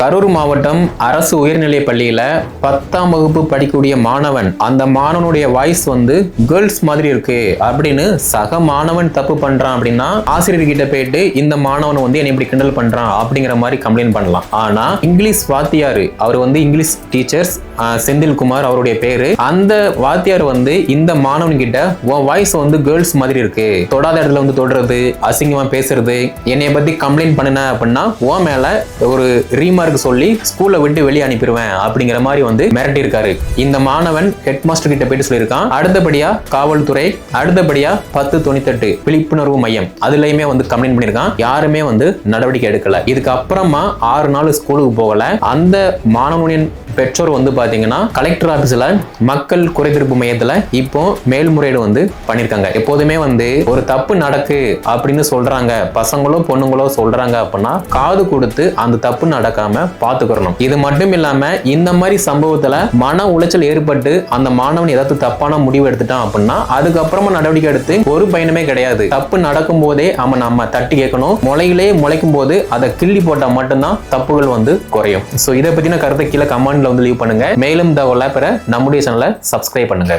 கரூர் மாவட்டம் அரசு உயர்நிலைப் பள்ளியில பத்தாம் வகுப்பு படிக்கக்கூடிய மாணவன் அந்த மாணவனுடைய வாய்ஸ் வந்து கேர்ள்ஸ் மாதிரி இருக்கு அப்படின்னு சக மாணவன் தப்பு பண்றான் அப்படின்னா ஆசிரியர் கிட்ட போயிட்டு இந்த மாணவன் வந்து என்னை இப்படி கிண்டல் பண்றான் அப்படிங்கிற மாதிரி கம்ப்ளைண்ட் பண்ணலாம். ஆனா இங்கிலீஷ் வாத்தியார் அவர் வந்து இங்கிலீஷ் டீச்சர்ஸ் செந்தில்குமார் அவருடைய பேரு. அந்த வாத்தியார் வந்து இந்த மாணவன் கிட்ட உன் வாய்ஸ் வந்து கேர்ள்ஸ் மாதிரி இருக்கு. தொடாத இடத்துல வந்து தொடுறது அசிங்கமா பேசுறது என்னைய பத்தி கம்ப்ளைண்ட் பண்ணுன அப்படின்னா உன் மேல ஒரு ரீமார்க் சொல்லி ஸ்கூல்ல விட்டு வெளியே அனுப்பிடுவேன் அப்படிங்கிற மாதிரி வந்து மிரட்டி இருக்காரு இந்த மாணவன் ஹெட் மாஸ்டர் கிட்ட போயிட்டு சொல்லியிருக்கான் அடுத்தபடியா காவல்துறை அடுத்தபடியா பத்து தொண்ணூத்தெட்டு விழிப்புணர்வு மையம் அதுலயுமே வந்து கம்ப்ளைண்ட் பண்ணியிருக்கான். யாருமே வந்து நடவடிக்கை எடுக்கல. இதுக்கு அப்புறமா ஆறு நாள் ஸ்கூலுக்கு போகல. அந்த மாணவனின் பெற்றோர் வந்து பாத்தீங்கன்னா கலெக்டர் ஆபீஸ்ல மக்கள் குறைதீர்ப்பு மையத்துல இப்போ மேல்முறையீடு வந்து பண்ணிருக்காங்க எப்போதுமே வந்து ஒரு தப்பு நடக்கு அப்படின்னு சொல்றாங்க. பசங்களோ பொண்ணுங்களோ சொல்றாங்க அப்படின்னா காது கொடுத்து அந்த தப்பு நடக்காம பாத்துக்கிறணும் இது மட்டும் இல்லாம இந்த மாதிரி சம்பவத்துல மன உளைச்சல் ஏற்பட்டு அந்த மாணவன் ஏதாவது தப்பான முடிவு எடுத்துட்டான் அப்படின்னா அதுக்கப்புறமா நடவடிக்கை எடுத்து ஒரு பயனுமே கிடையாது. தப்பு நடக்கும் போதே அவன் நம்ம தட்டி கேட்கணும். முளையிலே முளைக்கும் போது அதை கிள்ளி போட்டா மட்டும்தான் தப்புகள் வந்து குறையும். ஸோ இதை பத்தின கருத்தை கீழே கமெண்ட்ல வந்து லீவ் பண்ணுங்க. மேலும் தகவலை பெற நம்முடைய சேனலை சப்ஸ்கிரைப் பண்ணுங்க.